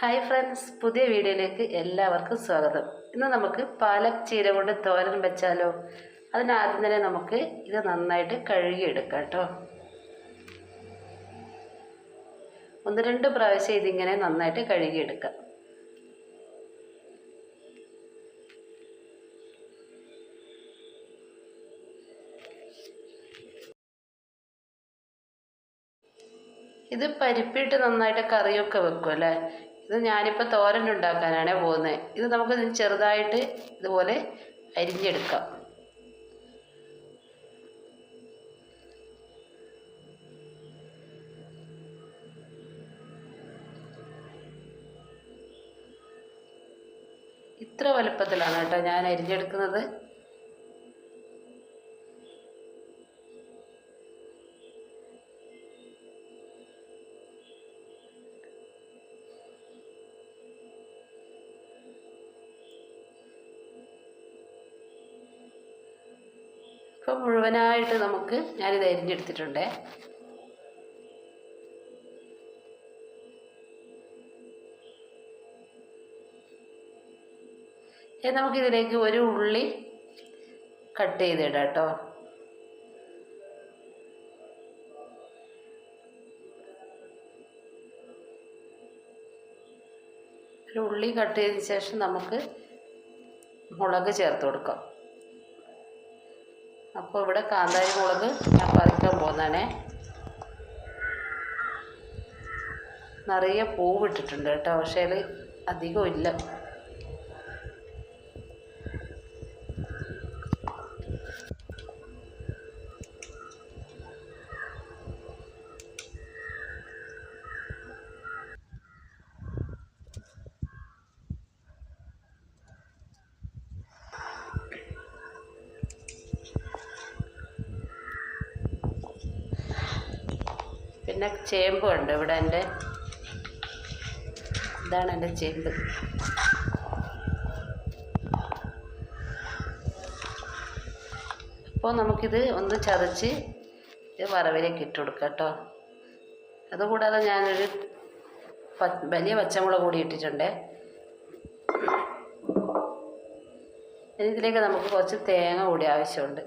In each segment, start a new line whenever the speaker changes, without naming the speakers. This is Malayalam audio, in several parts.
ഹായ് ഫ്രണ്ട്സ് പുതിയ വീഡിയോയിലേക്ക് എല്ലാവർക്കും സ്വാഗതം. ഇന്ന് നമുക്ക് പാലക് ചീര കൊണ്ട് തോരൻ വെച്ചാലോ? അതിനാദ്യം തന്നെ നമുക്ക് ഇത് നന്നായിട്ട് കഴുകിയെടുക്കാം കേട്ടോ. ഒന്ന് രണ്ട് പ്രാവശ്യം ഇതിങ്ങനെ നന്നായിട്ട് കഴുകിയെടുക്കാം. ഇത് പരിപ്പിട്ട് നന്നായിട്ട് കറിയൊക്കെ വെക്കും അല്ലേ ഇത് ഞാനിപ്പോൾ തോരൻ ഉണ്ടാക്കാനാണ് പോകുന്നത്. ഇത് നമുക്ക് ചെറുതായിട്ട് ഇതുപോലെ അരിഞ്ഞെടുക്കാം. ഇത്ര വലുപ്പത്തിലാണ് കേട്ടോ ഞാൻ അരിഞ്ഞെടുക്കുന്നത്. ഇപ്പോൾ മുഴുവനായിട്ട് നമുക്ക് ഞാനിത് അരിഞ്ഞെടുത്തിട്ടുണ്ട് നമുക്കിതിലേക്ക് ഒരു ഉള്ളി കട്ട് ചെയ്തിടാം കേട്ടോ. ഒരു ഉള്ളി കട്ട് ചെയ്തതിന് ശേഷം നമുക്ക് മുളക് ചേർത്ത് കൊടുക്കാം. അപ്പോൾ ഇവിടെ കാന്താരി മുളക് ഞാൻ പറിക്കാൻ പോകുന്നതാണേ നിറയെ പൂവിട്ടിട്ടുണ്ട് കേട്ടോ പക്ഷേ അധികം ഇല്ല പിന്നെ ചേമ്പുണ്ട് ഇവിടെ എന്റെ ഇതാണ് എന്റെ ചേമ്പ്. അപ്പോൾ നമുക്കിത് ഒന്ന് ചതച്ച് വറവിലേക്ക് ഇട്ട് കൊടുക്കാം കേട്ടോ. അതുകൂടാതെ ഞാനൊരു പ വലിയ പച്ചമുളക് കൂടി ഇട്ടിട്ടുണ്ട്. ഇതിലേക്ക് നമുക്ക് കുറച്ച് തേങ്ങ കൂടി ആവശ്യമുണ്ട്.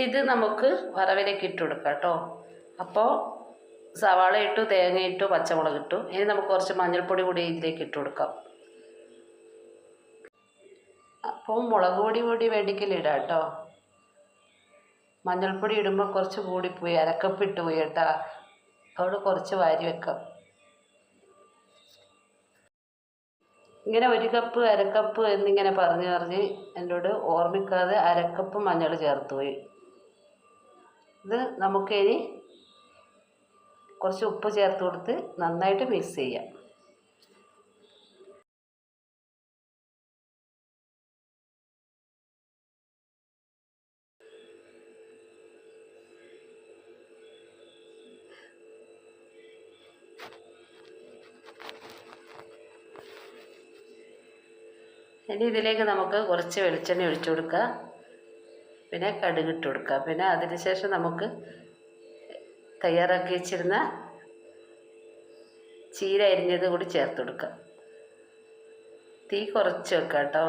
ഇത് നമുക്ക് വറവിലേക്ക് ഇട്ട് കൊടുക്കാം കേട്ടോ. അപ്പോൾ സവാള ഇട്ടു തേങ്ങ ഇട്ടു പച്ചമുളക് ഇട്ടു. ഇനി നമുക്ക് കുറച്ച് മഞ്ഞൾപ്പൊടി കൂടി ഇതിലേക്ക് ഇട്ട് കൊടുക്കാം. അപ്പോൾ മുളക് പൊടി കൂടി വേണ്ടിക്കൽ ഇടാം കേട്ടോ. മഞ്ഞൾപ്പൊടി ഇടുമ്പോൾ കുറച്ച് കൂടിപ്പോയി അരക്കപ്പ് ഇട്ട് പോയി കേട്ടോ. അവിടെ കുറച്ച് വാരി വെക്കാം. ഇങ്ങനെ ഒരു കപ്പ് അരക്കപ്പ് എന്നിങ്ങനെ പറഞ്ഞ് പറഞ്ഞ് എന്നോട് ഓർമ്മിക്കാതെ അരക്കപ്പ് മഞ്ഞൾ ചേർത്ത് പോയി. ഇത് നമുക്കിനി കുറച്ച് ഉപ്പ് ചേർത്ത് കൊടുത്ത് നന്നായിട്ട് മിക്സ് ചെയ്യാം. ഇനി ഇതിലേക്ക് നമുക്ക് കുറച്ച് വെളിച്ചെണ്ണ ഒഴിച്ചു കൊടുക്കുക പിന്നെ കടുക് ഇട്ട് കൊടുക്കുക പിന്നെ അതിന് ശേഷം നമുക്ക് തയ്യാറാക്കി വെച്ചിരുന്ന ചീര അരിഞ്ഞത് കൂടി ചേർത്ത് കൊടുക്കുക തീ കുറച്ച് വെക്കുക കേട്ടോ.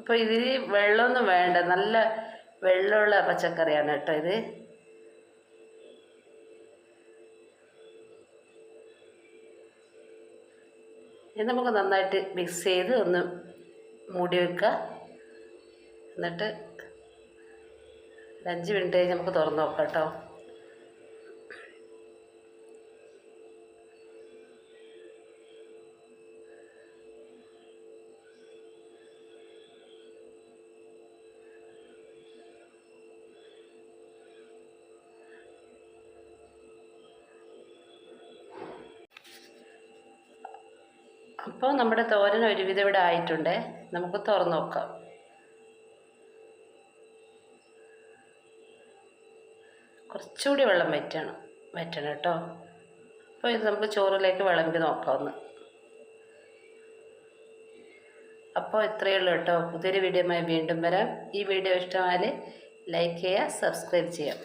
അപ്പോൾ ഇതിൽ വെള്ളമൊന്നും വേണ്ട. നല്ല വെള്ളമുള്ള പച്ചക്കറിയാണ് കേട്ടോ ഇത്. ഇത് നമുക്ക് നന്നായിട്ട് മിക്സ് ചെയ്ത് ഒന്ന് മൂടി വെക്കുക. എന്നിട്ട് അഞ്ച് മിനിറ്റ് കഴിഞ്ഞ് നമുക്ക് തുറന്ന് നോക്കാം കേട്ടോ. അപ്പോൾ നമ്മുടെ തോരൻ ഒരുവിധം ഇവിടെ ആയിട്ടുണ്ട്. നമുക്ക് തുറന്നു നോക്കാം. കുറച്ചുകൂടി വെള്ളം വറ്റണം. വറ്റണം കേട്ടോ. അപ്പോൾ ഇത് നമുക്ക് ചോറിലേക്ക് വിളമ്പി നോക്കാമെന്ന് അപ്പോൾ ഇത്രയേ ഉള്ളൂ കേട്ടോ. പുതിയൊരു വീഡിയോയുമായി വീണ്ടും വരാം. ഈ വീഡിയോ ഇഷ്ടമായാൽ ലൈക്ക് ചെയ്യുക സബ്സ്ക്രൈബ് ചെയ്യാം